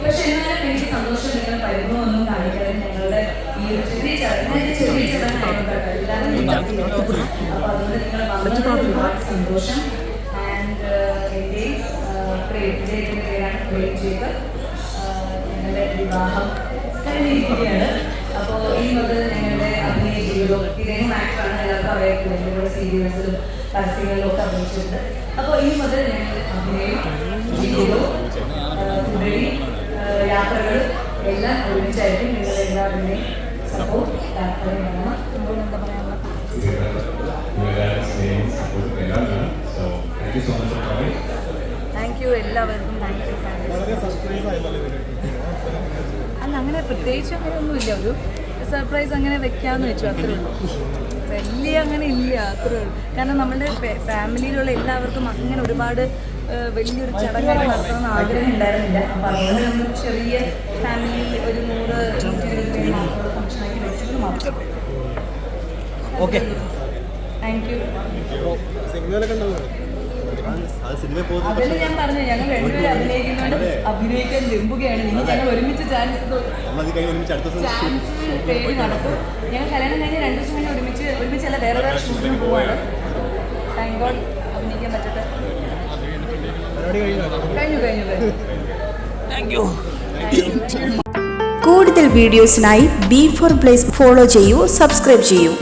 പക്ഷെ എന്നാലും എനിക്ക് സന്തോഷം നിങ്ങൾ പരിഭവമൊന്നും കാണിക്കാതെ ഞങ്ങളുടെ ഈ ചെറിയ ചടങ്ങ് ചെറിയ ചടങ്ങായിരുന്നു കേട്ടോ എല്ലാവരും അപ്പൊ അതുകൊണ്ട് നിങ്ങൾ സന്തോഷം എന്റെ ചെയ്ത് ഞങ്ങളുടെ വിവാഹം കഴിഞ്ഞിരിക്കുകയാണ് അപ്പോൾ ഈ മുതൽ ഞങ്ങളുടെ അഭിനയ ജീവിതവും ഇദ്ദേഹം ആക്ടറാണ് എല്ലാവർക്കും അറിയാം ഞങ്ങളുടെ സീരിയൽസിലും പരസ്യങ്ങളിലും ഒക്കെ അഭിനയിച്ചിട്ടുണ്ട്. അപ്പോൾ ഈ മുതൽ ഞങ്ങൾ അഭിനയം ജീവിതവും തുടരി യാത്രകൾ എല്ലാം ഒരുമിച്ചായിരിക്കും നിങ്ങൾ എല്ലാവരുടെയും സപ്പോർട്ട് താല്പര്യമാണ് much for coming. Thank you എല്ലാവർക്കും താങ്ക് യു അല്ല അങ്ങനെ പ്രത്യേകിച്ച് അങ്ങനെ ഒന്നുമില്ല. ഒരു സർപ്രൈസ് അങ്ങനെ വെക്കാന്ന് വെച്ചു അത്രേ ഉള്ളൂ. വലിയ അങ്ങനെ ഇല്ല അത്രേ ഉള്ളൂ. കാരണം നമ്മുടെ ഫാമിലിയിലുള്ള എല്ലാവർക്കും അങ്ങനെ ഒരുപാട് വലിയൊരു ചടങ്ങൊക്കെ നടത്തണമെന്ന് ആഗ്രഹം ഉണ്ടായിരുന്നില്ല. അപ്പം അതുകൊണ്ട് നമ്മൾ ചെറിയ ഫാമിലി ഒരു നൂറ് നൂറ്റി ഇരുപത് പേര് മാത്രമുള്ള ഫംഗ്ഷനാക്കി വെച്ചത് മാത്രം ഓക്കെ താങ്ക് യു സിനിമയിലൊക്കെ സിനിമ പോകുന്നത് അതിന് ഞാൻ പറഞ്ഞു ഞങ്ങൾ രണ്ടുപേരും അഭിനയിക്കുന്നതുകൊണ്ട് അഭിനയിക്കാൻ വെമ്പുകയാണ് നിങ്ങൾ ഞങ്ങൾ ഒരുമിച്ച് ചാൻസ് ചാൻസ് പേര് നടക്കും. ഞങ്ങൾ കല്യാണം കഴിഞ്ഞ് രണ്ടു ദിവസം കഴിഞ്ഞ് ഒരുമിച്ച് ഒരുമിച്ചല്ല വേറെ വേറെ ഷൂട്ടിന് പോവാണ്. താങ്ക് ഗോഡ് അഭിനയിക്കാൻ പറ്റട്ടെ. പരിപാടി കഴിഞ്ഞു? കഴിഞ്ഞു കഴിഞ്ഞു താങ്ക് യു കൂടുതൽ വീഡിയോസിനായി ബി ഫോർ പ്ലേസ് ഫോളോ ചെയ്യൂ സബ്സ്ക്രൈബ് ചെയ്യൂ.